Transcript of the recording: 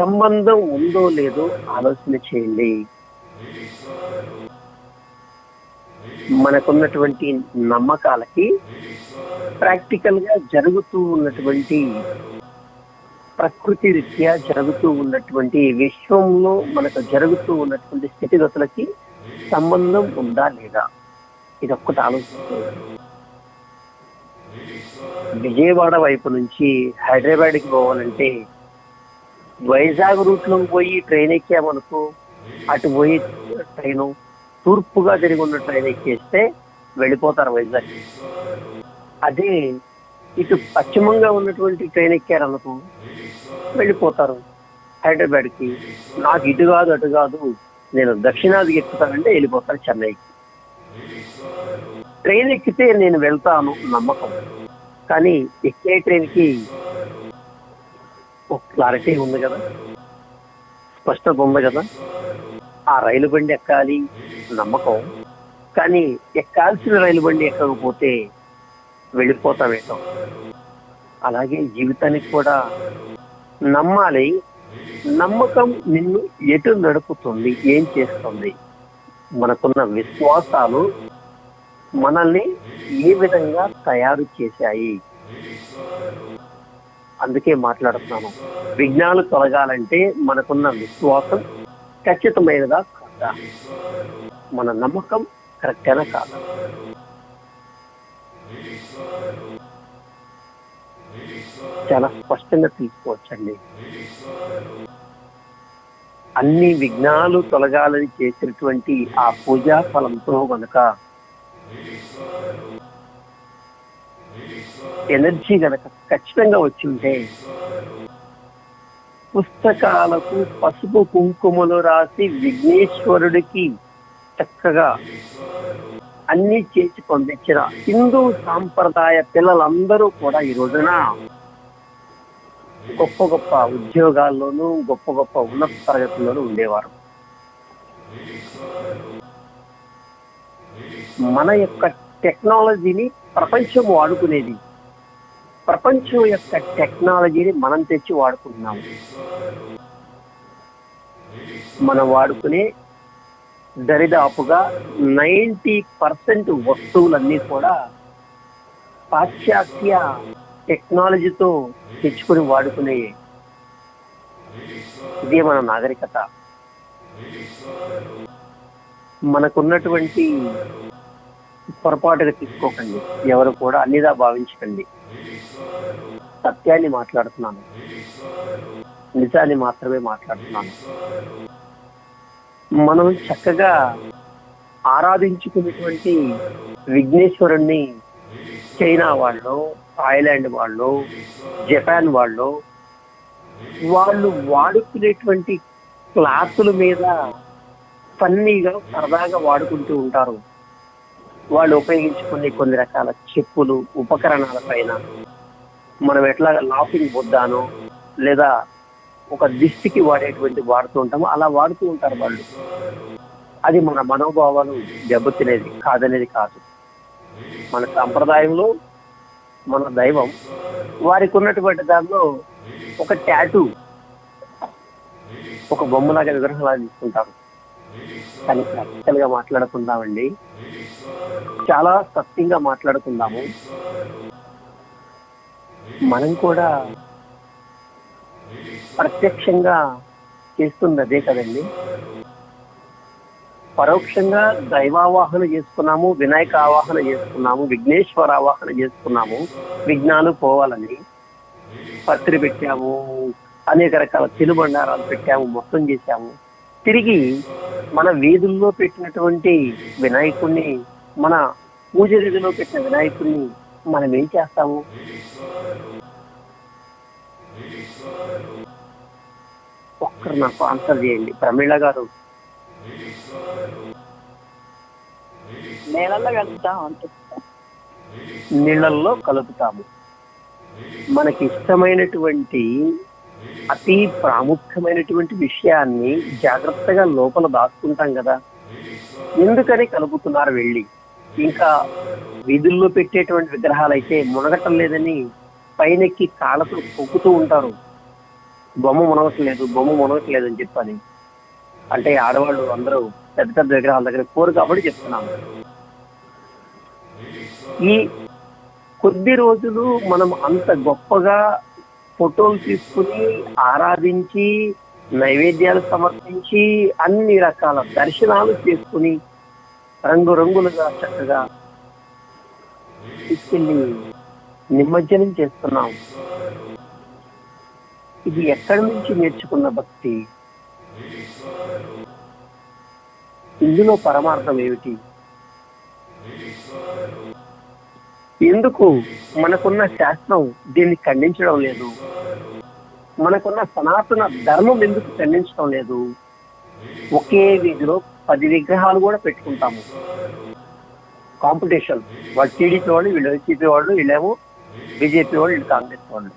సంబంధం ఉందో లేదో ఆలోచన చేయండి. మనకున్నటువంటి నమ్మకాలకి ప్రాక్టికల్గా జరుగుతూ ఉన్నటువంటి ప్రకృతి రీత్యా జరుగుతూ ఉన్నటువంటి విశ్వంలో మనకు జరుగుతూ ఉన్నటువంటి స్థితిగతులకి సంబంధం ఉందా లేదా? ఇది ఒక్కటి ఆలోచించండి విజయవాడ వైపు నుంచి హైదరాబాద్కి పోవాలంటే వైజాగ్ రూట్లో పోయి ట్రైన్ ఎక్కామనుకో అటు పోయి ట్రైన్ తూర్పుగా తిరిగి ఉన్న ట్రైన్ ఎక్కేస్తే వెళ్ళిపోతారు వైజాగ్. అదే ఇటు పశ్చిమంగా ఉన్నటువంటి ట్రైన్ ఎక్కారనుకో వెళ్ళిపోతారు. హైదరాబాద్కి. నాకు ఇటు కాదు అటు కాదు నేను దక్షిణాది ఎక్కుతానంటే వెళ్ళిపోతాను చెన్నైకి. ట్రైన్ ఎక్కితే నేను వెళ్తాను నమ్మకం. కానీ ఎక్కే ట్రైన్కి ఒక క్లారిటీ ఉంది కదా. స్పష్టత ఉంది కదా. ఆ రైలు బండి ఎక్కాలి నమ్మకం. కానీ ఎక్కాల్సిన రైలు బండి ఎక్కకపోతే వెళ్ళిపోతామేటో అలాగే జీవితానికి కూడా నమ్మాలి. నమ్మకం నిన్ను ఎటు నడుపుతుంది ఏం చేస్తుంది? మనకున్న విశ్వాసాలు మనల్ని ఏ విధంగా తయారు చేశాయి? అందుకే మాట్లాడుతున్నాను. విజ్ఞానం తొలగాలంటే మనకున్న విశ్వాసం ఖచ్చితమైనదా కాదా? మన నమ్మకం కరెక్టేనా కాదా? చాలా స్పష్టంగా తీసుకోవచ్చండి. అన్ని విఘ్నాలు తొలగాలని చేసినటువంటి ఆ పూజా ఫలంతో గనక ఎనర్జీ గనక ఖచ్చితంగా వచ్చి ఉంటే పుస్తకాలకు పసుపు కుంకుమలు రాసి విఘ్నేశ్వరుడికి చక్కగా అన్ని చేసి పంపించిన హిందూ సాంప్రదాయ పిల్లలందరూ కూడా ఈ రోజున గొప్ప గొప్ప ఉద్యోగాల్లోనూ గొప్ప గొప్ప ఉన్నత తరగతుల్లోనూ ఉండేవారు. మన యొక్క టెక్నాలజీని ప్రపంచం వాడుకునేది ప్రపంచం యొక్క టెక్నాలజీని మనం తెచ్చి వాడుకుంటున్నాము మనం వాడుకునే దరిదాపుగా నైంటీ పర్సెంట్ వస్తువులన్నీ కూడా పాశ్చాత్య టెక్నాలజీతో తెచ్చుకొని వాడుకునే ఇదే మన నాగరికత. మనకున్నటువంటి పొరపాటుగా తీసుకోకండి. ఎవరు కూడా అన్నిదా భావించకండి. సత్యాన్ని మాట్లాడుతున్నాను. నిజాన్ని మాత్రమే మాట్లాడుతున్నాను. మనం చక్కగా ఆరాధించుకునేటువంటి విఘ్నేశ్వరుణ్ణి చైనా వాళ్ళు థాయిలాండ్ వాళ్ళు జపాన్ వాళ్ళు వాళ్ళు వాడుకునేటువంటి క్లాసుల మీద ఫన్నీగా సరదాగా వాడుకుంటూ ఉంటారు. వాళ్ళు ఉపయోగించుకునే కొన్ని రకాల చెప్పులు ఉపకరణాల పైన మనం ఎట్లా లాఫింగ్ బుద్ధానో లేదా ఒక దిష్టికి వాడేటువంటి వాడుతూ ఉంటామో అలా వాడుతూ ఉంటారు వాళ్ళు. అది మన మనోభావాలు దెబ్బతినేది కాదనేది కాదు. మన సాంప్రదాయంలో మన దైవం వారికి ఉన్నటువంటి దానిలో ఒక టాటూ ఒక బొమ్మలాగా విగ్రహంలా తీసుకుంటారు. కానీ ప్రాక్టికల్గా మాట్లాడుకుందామండి. చాలా సత్యంగా మాట్లాడుకుందాము. మనం కూడా ప్రత్యక్షంగా చేస్తుంది అదే కదండి. పరోక్షంగా దైవావాహన చేసుకున్నాము వినాయక ఆవాహన చేసుకున్నాము విఘ్నేశ్వర ఆవాహన చేసుకున్నాము విఘ్నాలు పోవాలని పత్రి పెట్టాము అనేక రకాల తినుబండారాలు పెట్టాము మొత్తం చేశాము. తిరిగి మన వీధుల్లో పెట్టినటువంటి వినాయకుడిని మన పూజ గదిలో పెట్టిన వినాయకుడిని మనం ఏం చేస్తాము? ఒక్కరు నాకు ఆన్సర్ చేయండి. ప్రమీళ గారు. నేలల్లో కలుపుతాం అంతే. నీళ్ళల్లో కలుపుతాము. మనకి ఇష్టమైనటువంటి అతి ప్రాముఖ్యమైనటువంటి విషయాన్ని జాగ్రత్తగా లోపల దాచుకుంటాం కదా. ఎందుకని కలుపుతున్నారు వెళ్ళి? ఇంకా వీధుల్లో పెట్టేటువంటి విగ్రహాలు అయితే మునగటం లేదని పైనెక్కి కాళ్ళతో పొక్కుతూ ఉంటారు. బొమ్మ మునగట్లేదు బొమ్మ మునగట్లేదు అని చెప్పని. అంటే ఆడవాళ్ళు అందరూ పెద్ద పెద్ద విగ్రహాల దగ్గర కోరు కాబట్టి చెప్తున్నాము ఈ కొద్ది రోజులు మనం అంత గొప్పగా ఫోటోలు తీసుకుని ఆరాధించి నైవేద్యాలు సమర్పించి అన్ని రకాల దర్శనాలు చేసుకుని రంగురంగులుగా చక్కగా తీసుకెళ్ళి నిమజ్జనం చేస్తున్నాం. ఇది ఎక్కడి నుంచి నేర్చుకున్న భక్తి? ఇందులో పరమార్థం ఏమిటి? ఎందుకు మనకున్న శాస్త్రం దీన్ని ఖండించడం లేదు? మనకున్న సనాతన ధర్మం ఎందుకు ఖండించడం లేదు? ఒకే వీధిలో పది విగ్రహాలు కూడా పెట్టుకుంటాము. కాంపిటీషన్. వాళ్ళు టీడీపీ వాళ్ళు వీళ్ళు వైసీపీ వాళ్ళు వీళ్ళేమో బీజేపీ వాళ్ళు వీళ్ళు కాంగ్రెస్ వాళ్ళు.